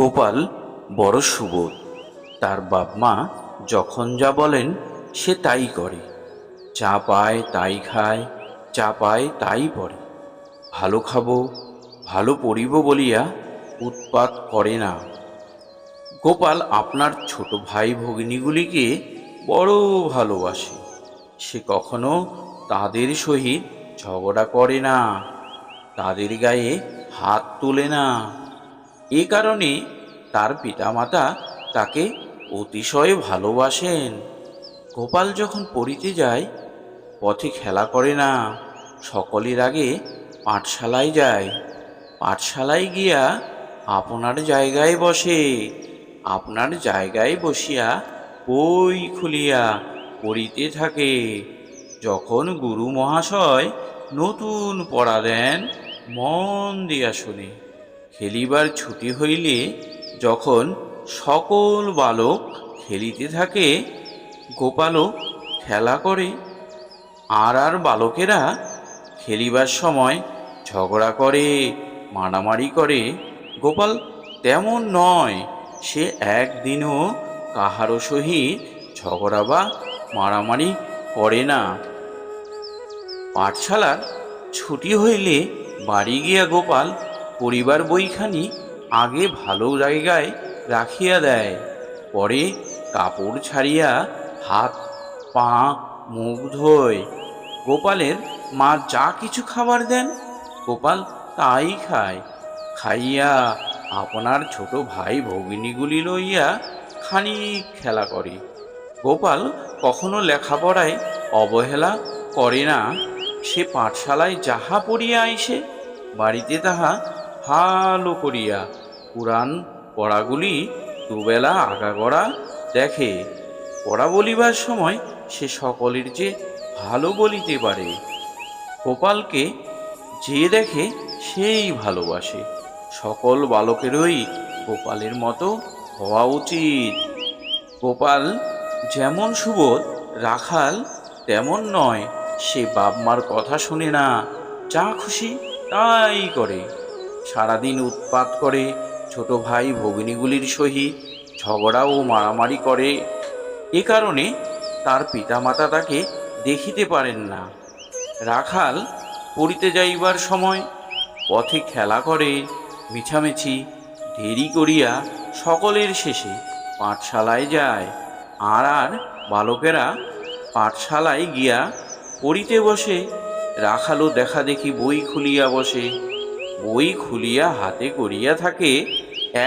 গোপাল বড় সুবোধ। তার বাপ মা যখন যা বলেন, সে তাই করে। চা পায়, তাই খায়, চা পায়, তাই পড়ে। ভালো খাব, ভালো পড়িব বলিয়া উৎপাত করে না। গোপাল আপনার ছোট ভাই ভগিনীগুলিকে বড় ভালোবাসে। সে কখনো তাদের সহিত ঝগড়া করে না। তাদের গায়ে হাত তোলে না। এ কারণে তার পিতামাতা তাকে অতিশয় ভালোবাসেন। গোপাল যখন পড়িতে যায়, পথে খেলা করে না, সকলের আগে পাঠশালায় যায়। পাঠশালায় গিয়া আপনার জায়গায় বসে, আপনার জায়গায় বসিয়া বই খুলিয়া পড়িতে থাকে। যখন গুরু মহাশয় নতুন পড়া দেন, মন দিয়া শুনে, খেলিবার ছুটি হইলে যখন সকল বালক খেলিতে থাকে, গোপালও খেলা করে। আর আর বালকেরা খেলিবার সময় ঝগড়া করে, মারামারি করে। গোপাল তেমন নয়, সে একদিনও কাহারও সহিত ঝগড়া বা মারামারি করে না। পাঠশালার ছুটি হইলে বাড়ি গিয়া গোপাল পরিবার বইখানি আগে ভালো জায়গায় রাখিয়া দেয়, পরে কাপড় ছাড়িয়া হাত, পা, মুখ ধোয়। গোপালের মা যা কিছু খাবার দেন, গোপাল তাই খায়। খাইয়া আপনার ছোট ভাই ভগিনীগুলি লইয়া খানিক খেলা করে। গোপাল কখনো লেখাপড়ায় অবহেলা করে না। সে পাঠশালায় যাহা পড়িয়া আইসে, বাড়িতে তাহা ভালো করিয়া পুরাণ পড়াগুলি দুবেলা আগাগড়া দেখে। পড়া বলিবার সময় সে সকলের যে ভালো বলিতে পারে, গোপালকে যে দেখে সেই ভালোবাসে। সকল বালকেরই গোপালের মতো হওয়া উচিত। গোপাল যেমন সুবোধ, রাখাল তেমন নয়, সে বাপ মার কথা শুনে না, যা খুশি তাই করে। সারাদিন উৎপাত করে ছোট ভাই ভগিনীগুলির সহিত ঝগড়া ও মারামারি করে। এ কারণে তার পিতামাতা তাকে দেখিতে পারেন না। রাখাল পড়িতে যাইবার সময় পথে খেলা করে, মিছামেছি দেরি করিয়া সকলের শেষে পাঠশালায় যায়। আর আর বালকেরা পাঠশালায় গিয়া পড়িতে বসে, রাখালও দেখা দেখি বই খুলিয়া বসে। বই খুলিয়া হাতে করিয়া থাকে,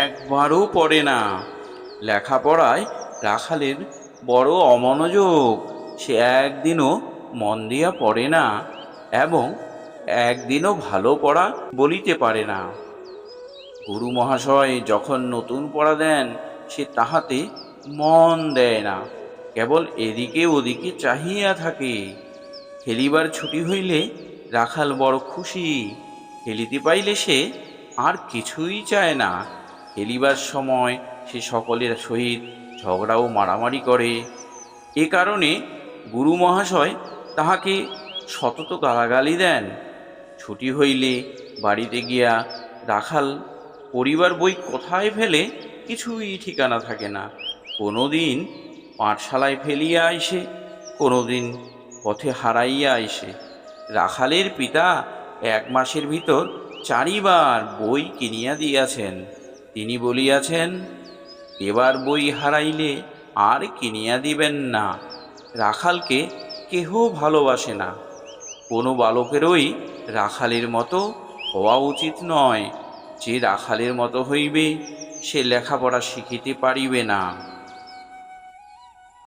একবারও পড়ে না। লেখাপড়ায় রাখালের বড় অমনোযোগ, সে একদিনও মন দিয়া পড়ে না এবং একদিনও ভালো পড়া বলিতে পারে না। গুরু মহাশয় যখন নতুন পড়া দেন, সে তাহাতে মন দেয় না, কেবল এদিকে ওদিকে চাহিয়া থাকে। খেলিবার ছুটি হইলে রাখাল বড় খুশি খেলিতে পাইলে সে আর কিছুই চায় না। খেলিবার সময় সে সকলের সহিত ঝগড়া ও মারামারি করে। এ কারণে গুরু মহাশয় তাহাকে সতত গালাগালি দেন। ছুটি হইলে বাড়িতে গিয়া রাখাল পরিবার বই কোথায় ফেলে কিছুই ঠিকানা থাকে না। কোনো দিন পাঠশালায় ফেলিয়া আইসে কোনো দিন পথে হারাইয়া আইসে রাখালের পিতা এক মাসের ভিতর চারিবার বই কিনিয়া দিয়াছেন। তিনি বলিয়াছেন, এবার বই হারাইলে আর কিনিয়া দিবেন না। রাখালকে কেহ ভালোবাসে না। কোনো বালকেরই রাখালের মতো হওয়া উচিত নয়। যে রাখালের মতো হইবে, সে লেখাপড়া শিখিতে পারিবে না।